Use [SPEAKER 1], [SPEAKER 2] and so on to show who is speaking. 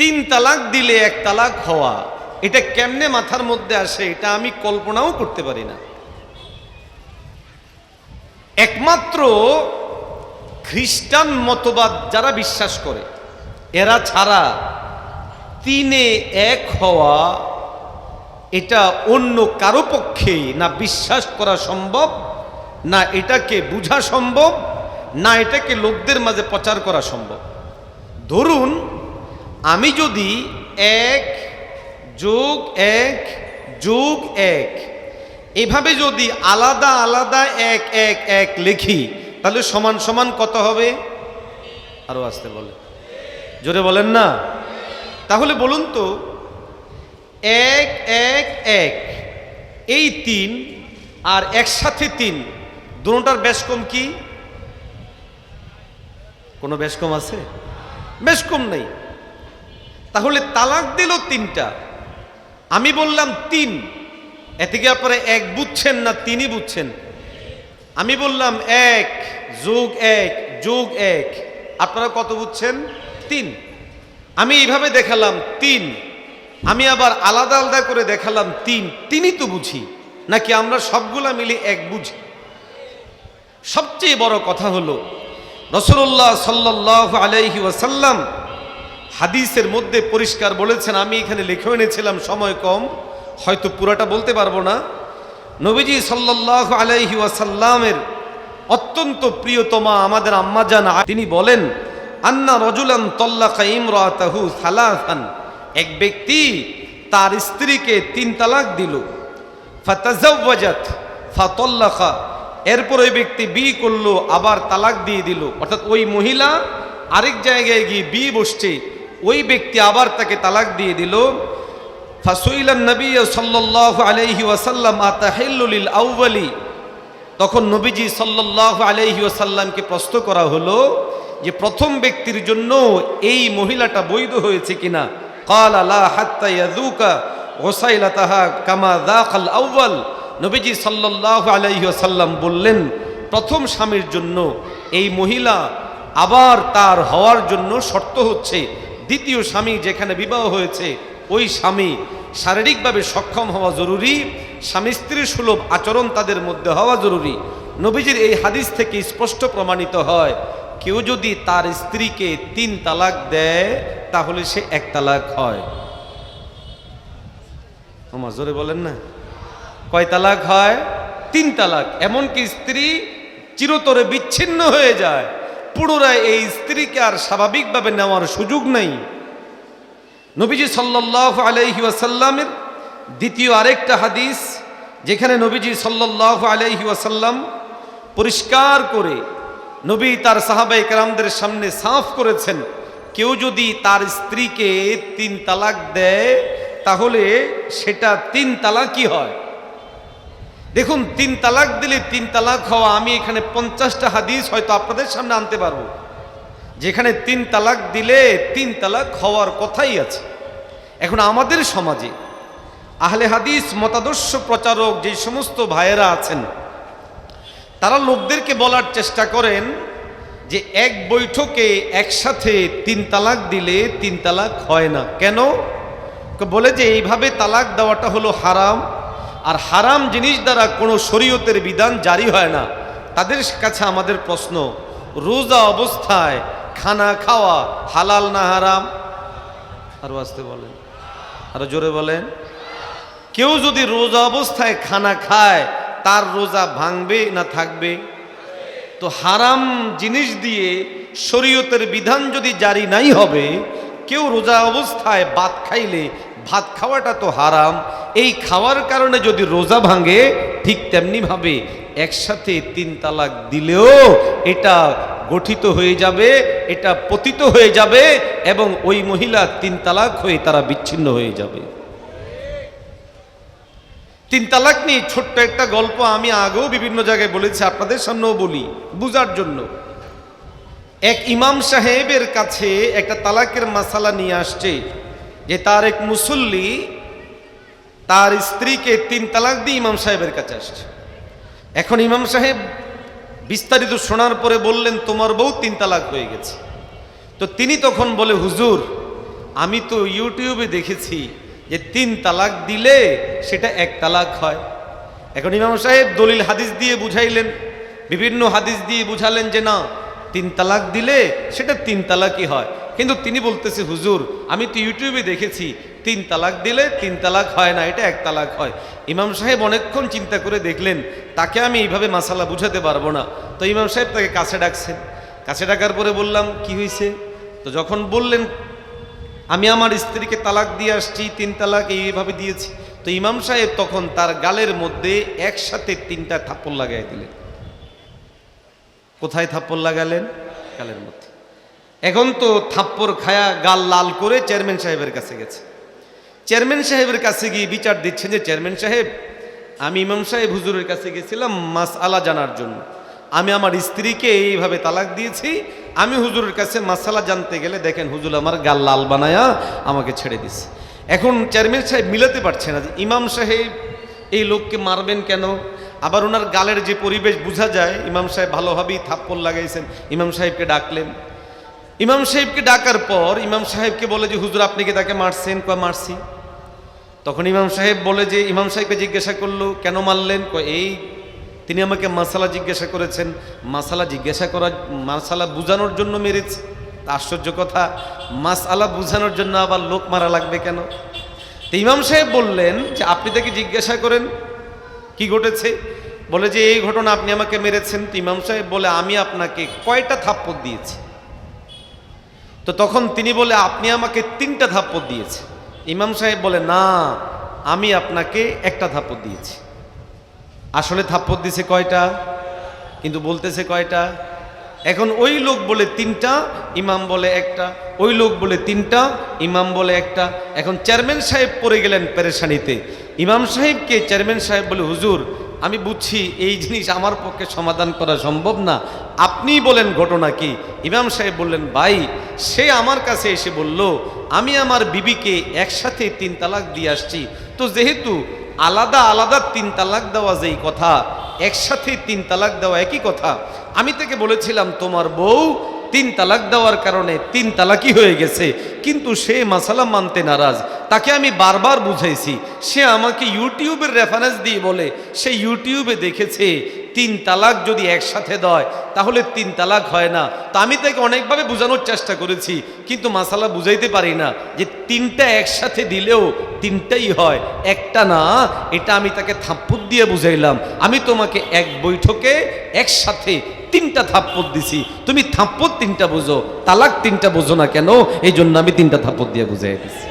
[SPEAKER 1] তিন তালাক দিলে এক তালাক হওয়া, এটা কেমনে মাথার মধ্যে আসে এটা আমি কল্পনাও করতে পারি না। একমাত্র খ্রিস্টান মতবাদ যারা বিশ্বাস করে, এরা ছাড়া তিনে এক হওয়া এটা অন্য কারও পক্ষে না বিশ্বাস করা সম্ভব, না এটাকে বোঝা সম্ভব, না এটাকে লোকদের মাঝে প্রচার করা সম্ভব। ধরুন আমি যদি এক যোগ এক যোগ এক, এভাবে যদি আলাদা আলাদা এক এক এক লিখি, তাহলে সমান সমান কত হবে? আরও আসতে বলে। জোরে বলেন না? তাহলে বলুন তো, এক এক এক, এই তিন আর একসাথে তিন, দুটার বেশ কম কি? কোনো বেশ কম আছে? বেশ কম নেই। তাহলে তালাক দিল তিনটা। আমি বললাম তিন। এ থেকে আপনারা এক বুঝছেন না তিনই বুঝছেন? আমি বললাম এক, যোগ এক যোগ এক। আপনারা কত বুঝছেন? তিন। আমি এইভাবে দেখালাম তিন। আমি আবার আলাদা আলাদা করে দেখালাম তিন। তিনই তো বুঝি, নাকি আমরা সবগুলা মিলে এক বুঝি? সবচেয়ে বড় কথা হলো, রসুল্লাহ সাল্লাহ আলাইহি ওয়াসাল্লাম হাদিসের মধ্যে পরিষ্কার বলেছেন, আমি এখানে লিখে এনেছিলাম, সময় কম, হয়তো পুরাটা বলতে পারব না। নবীজি সাল্লাহ আলাইহি ওয়াসাল্লামের অত্যন্ত প্রিয়তমা আমাদের আম্মা জান তিনি বলেন, আন্না রজুলান তল্লাকা ইমরাতাহু সালাসান। এক ব্যক্তি তার স্ত্রীকে তিন তালাক দিল। ফাতাজাওয়াজাত, ফাতল্লাকা। এরপর ওই ব্যক্তি বিয়ে করল, আবার তালাক দিয়ে দিল। অর্থাৎ ওই মহিলা আরেক জায়গায় গিয়ে বিয়ে বসছে। ওই ব্যক্তি আবার তাকে তালাক দিয়ে দিল। ফাসুইলান নবী সাল্লাহ আলহি ওয়াসাল্লাম আতাহিল্লুল আউ্বালি তখন নবীজি সাল্লাহ আলহি ওয়াসাল্লামকে প্রশ্ন করা হলো যে, প্রথম ব্যক্তির জন্য এই মহিলাটা বৈধ হয়েছে কিনা? কাল আলা হাত্তাইয়াদুকা ওসাইলা তাহা কামা দা দাকাল আউ্বাল নবীজি সাল্লাহ আলহি ওয়াসাল্লাম বললেন, প্রথম স্বামীর জন্য এই মহিলা আবার তার হওয়ার জন্য শর্ত হচ্ছে দ্বিতীয় স্বামী যেখানে বিবাহ হয়েছে, ওই স্বামী শারীরিকভাবে সক্ষম হওয়া জরুরি, স্বামী স্ত্রীর সুলভ আচরণ তাদের মধ্যে হওয়া জরুরি। নবীজির এই হাদিস থেকে স্পষ্ট প্রমাণিত হয়, কেউ যদি তার স্ত্রীকে তিন তালাক দেয়, তাহলে সে এক তালাক হয়। জোরে বলেন না। কয় তালাক হয়? তিন তালাক। এমনকি স্ত্রী চিরতরে বিচ্ছিন্ন হয়ে যায়। পুনরায় এই স্ত্রীকে আর স্বাভাবিকভাবে নেওয়ার সুযোগ নেই। নবীজি সাল্লাহ আলাইহি ওয়াসাল্লামের দ্বিতীয় আরেকটা হাদিস, যেখানে নবীজি সাল্লাহ আলাইহি ওয়াসাল্লাম পরিষ্কার করে নবী তার সাহাবাই কারামদের সামনে সাফ করেছেন, কেউ যদি তার স্ত্রীকে তিন তালাক দেয়, তাহলে সেটা তিন তালাকই হয়। দেখুন, তিন তালাক দিলে তিন তালাক হওয়া, আমি এখানে পঞ্চাশটা হাদিস হয়তো আপনাদের সামনে আনতে পারব। যেখানে তিন তালাক দিলে তিন তালাক হওয়ার কথাই আছে। এখন আমাদের সমাজে আহলে হাদিস, মতাদর্শ প্রচারক যে সমস্ত ভাইয়েরা আছেন, তারা লোকদেরকে বলার চেষ্টা করেন যে এক বৈঠকে একসাথে তিন তালাক দিলে তিন তালাক হয় না। কেন? বলে যে এইভাবে তালাক দেওয়াটা হলো হারাম। আর হারাম জিনিস দ্বারা কোনো শরীয়তের বিধান জারি হয় না। তাদের কাছে আমাদের প্রশ্ন, রোজা অবস্থায় খানা খাওয়া হালাল না হারাম? আরও আসতে বলেন। আরও জোরে বলেন। কেউ যদি রোজা অবস্থায় খানা খায়, তার রোজা ভাঙবে না থাকবে? তো হারাম জিনিস দিয়ে শরীয়তের বিধান যদি জারি নাই হবে কেউ রোজা অবস্থায় ভাত খাইলে ভাত খাওয়াটা তো হারাম। এই খাওয়ার কারণে যদি রোজা ভাঙে, ঠিক তেমনিভাবে একসাথে তিন তালাক দিলেও এটা গঠিত হয়ে যাবে, এটা পতিত হয়ে যাবে এবং ওই মহিলা তিন তালাক হয়ে তারা বিচ্ছিন্ন হয়ে যাবে। তিন তালাক নিয়ে ছোট্ট একটা গল্প আমি আগেও বিভিন্ন জায়গায় বলেছি, আপনাদের সামনেও বলি, বুঝার জন্য। এক ইমাম সাহেবের কাছে একটা তালাকের মাসালা নিয়ে আসছে যে তার এক মুসল্লি তার স্ত্রীকে তিন তালাক দিয়ে ইমাম সাহেবের কাছে আসছে। এখন ইমাম সাহেব বিস্তারিত শোনার পরে বললেন, তোমার বউ তিন তালাক হয়ে গেছে। তো তিনি তখন বলে, হুজুর, আমি তো ইউটিউবে দেখেছি যে তিন তালাক দিলে সেটা এক তালাক হয়। এখন ইমাম সাহেব দলিল হাদিস দিয়ে বুঝাইলেন, বিভিন্ন হাদিস দিয়ে বুঝালেন যে না তিন তালাক দিলে সেটা তিন তালাকই হয়। কিন্তু তিনি বলতেছে, হুজুর, আমি তো ইউটিউবে দেখেছি, তিন তালাক দিলে তিন তালাক হয় না, এটা এক তালাক হয়। ইমাম সাহেব অনেকক্ষণ চিন্তা করে দেখলেন, তাকে আমি এইভাবে মাসালা বুঝাতে পারব না। তো ইমাম সাহেব তাকে কাছে ডাকছেন। কাছে ডাকার পরে বললাম, কি হয়েছে তো যখন বললেন, আমি আমার স্ত্রীকে তালাক দিয়ে আসছি, তিন তালাক এইভাবে দিয়েছি। তো ইমাম সাহেব তখন তার গালের মধ্যে একসাথে তিনটা থাপ্পড় লাগাই দিলেন। কোথায় থাপ্পড় লাগালেন? গালের মধ্যে। এখন তো থাপ্পড় খায়া গাল লাল করে চেয়ারম্যান সাহেবের কাছে গেছে। চেয়ারম্যান সাহেবের কাছে গিয়ে বিচার দিচ্ছেন যে চেয়ারম্যান সাহেব আমি ইমাম সাহেব হুজুরের কাছে গেছিলাম মাস আলা জানার জন্য। আমি আমার স্ত্রীকে এইভাবে তালাক দিয়েছি। আমি হুজুরের কাছে মাসালা জানতে গেলে দেখেন হুজুর আমার গাল লাল বানায়া আমাকে ছেড়ে দিছে। এখন চেয়ারম্যান সাহেব মিলাতে পারছে না যে ইমাম সাহেব এই লোককে মারবেন কেন? আবার ওনার গালের যে পরিবেশ বোঝা যায়, ইমাম সাহেব ভালোভাবেই থাপ্পড় লাগাইছেন। ইমাম সাহেবকে ডাকলেন। ইমাম সাহেবকে ডাকার পর ইমাম সাহেবকে বলে যে, হুজুর, আপনি কি তাকে মারছেন? কয়, মারছি। তখন ইমাম সাহেব বলে যে, ইমাম সাহেবকে জিজ্ঞাসা করল, কেন মারলেন? কয়, এই তিনি আমাকে মাসালা জিজ্ঞাসা করেছেন। মাসালা জিজ্ঞাসা করা, মাসালা বুঝানোর জন্য মেরেছে। আশ্চর্য কথা, মাসালা বুঝানোর জন্য আবার লোক মারা লাগবে কেন? তো ইমাম সাহেব বললেন যে, আপনি তাকে জিজ্ঞাসা করেন, কি ঘটেছে? বলে যে, এই ঘটনা আপনি আমাকে মেরেছেন। তো ইমাম সাহেব বলে, আমি আপনাকে কয়টা থাপ্পড় দিয়েছি? তো তখন তিনি বলে, আপনি আমাকে তিনটা থাপ্পড় দিয়েছে ইমাম সাহেব বলে, না, আমি আপনাকে একটা থাপ্পড় দিয়েছি। আসলে থাপ্পড় দিছে কয়টা? কিন্তু বলতেছে কয়টা? এখন ওই লোক বলে তিনটা, ইমাম বলে একটা। ওই লোক বলে তিনটা, ইমাম বলে একটা। এখন চেয়ারম্যান সাহেব পড়ে গেলেন পেরেশানিতে। ইমাম সাহেবকে চেয়ারম্যান সাহেব বলে, হুজুর আমি বুঝছি এই জিনিস আমার পক্ষে সমাধান করা সম্ভব না। আপনিই বলেন ঘটনা কি? ইমাম সাহেব বললেন, ভাই, সে আমার কাছে এসে বলল, আমি আমার বিবিকে একসাথে তিন তালাক দিয়ে আসছি। তো যেহেতু আলাদা আলাদা তিন তালাক দেওয়া যেই কথা, একসাথে তিন তালাক দেওয়া একই কথা, আমি তাকে বলেছিলাম, তোমার বউ তিন তালাক দেওয়ার কারণে তিন তালাকই হয়ে গেছে। কিন্তু সে মাসালা মানতে নারাজ। তাকে আমি বারবার বুঝাইছি, সে আমাকে ইউটিউবের রেফারেন্স দিয়ে বলে, সে ইউটিউবে দেখেছে তিন তালাক যদি একসাথে দেয়, তাহলে তিন তালাক হয় না। তা আমি তাকে অনেকভাবে বোঝানোর চেষ্টা করেছি, কিন্তু মাসালা বুঝাইতে পারি না যে তিনটা একসাথে দিলেও তিনটাই হয়। একটা না, এটা আমি তাকে থাপ্পুর দিয়ে বুঝাইলাম। আমি তোমাকে এক বৈঠকে একসাথে তিনটা থাপ্পত দিছি। তুমি থাপ্পত তিনটা বুঝো, তালাক তিনটা বুঝো না কেন? এই জন্য আমি তিনটা থাপ্পত দিয়ে বুঝাই দিছি।